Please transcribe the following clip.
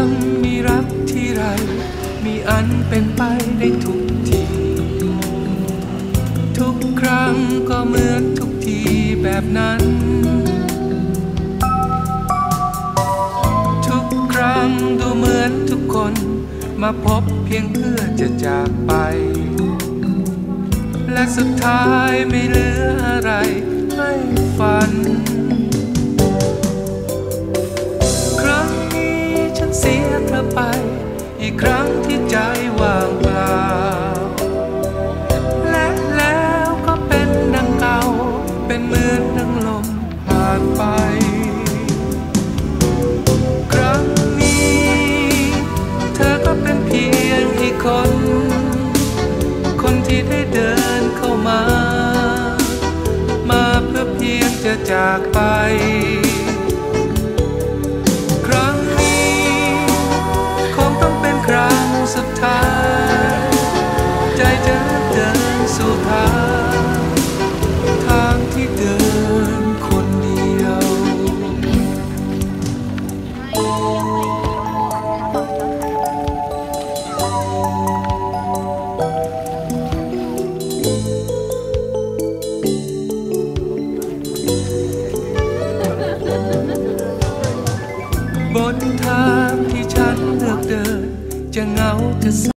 ังมีรักที่ไร มีอันเป็นไปได้ทุกที ทุกครั้งก็เหมือนทุกทีแบบนั้น ทุกครั้งดูเหมือนทุกคนมาพบเพียงเพื่อจะจากไป และสุดท้ายไม่เหลืออะไรให้ฝัน อีกครั้งที่ใจว่างเปล่า และแล้วก็เป็นดังเก่า เป็นเหมือนดังลมผ่านไป ครั้งนี้ เธอก็เป็นเพียงอีกคน คนที่ได้เดินเข้ามา มาเพื่อเพียงจะจากไปางที่ฉันเลือกเดิน จะเหงาจะ